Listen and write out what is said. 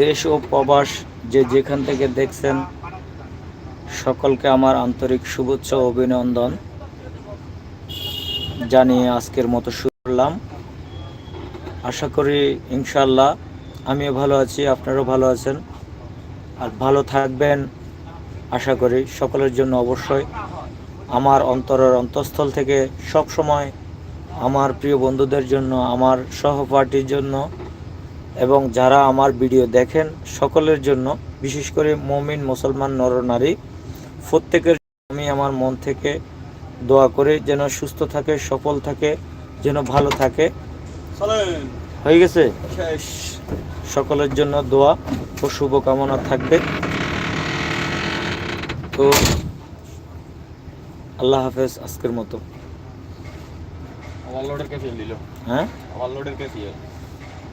দেশ ও প্রবাস যে যেখান থেকে দেখছেন, সকলকে আমার আন্তরিক শুভেচ্ছা অভিনন্দন জানিয়ে আজকের মতো শুরু করলাম। আশা করি ইনশাল্লাহ আমিও ভালো আছি, আপনারাও ভালো আছেন। আর ভালো থাকবেন, আশা করি সকলের জন্য অবশ্যই। আমার অন্তরের অন্তঃস্থল থেকে সব সময় আমার প্রিয় বন্ধুদের জন্য, আমার সহপাঠীর জন্য এবং যারা আমার ভিডিও দেখেন সকলের জন্য বিশেষ করে মমিন মুসলমান নরনারী প্রত্যেকের আমি আমার মন থেকে দোয়া করে যেন সুস্থ থাকে সফল থাকে যেন ভালো থাকে। হয়ে গেছে? সকলের জন্য দোয়া ও শুভকামনা থাকবে। তো আল্লাহ হাফেজ আজকের মতো। হ্যাঁ?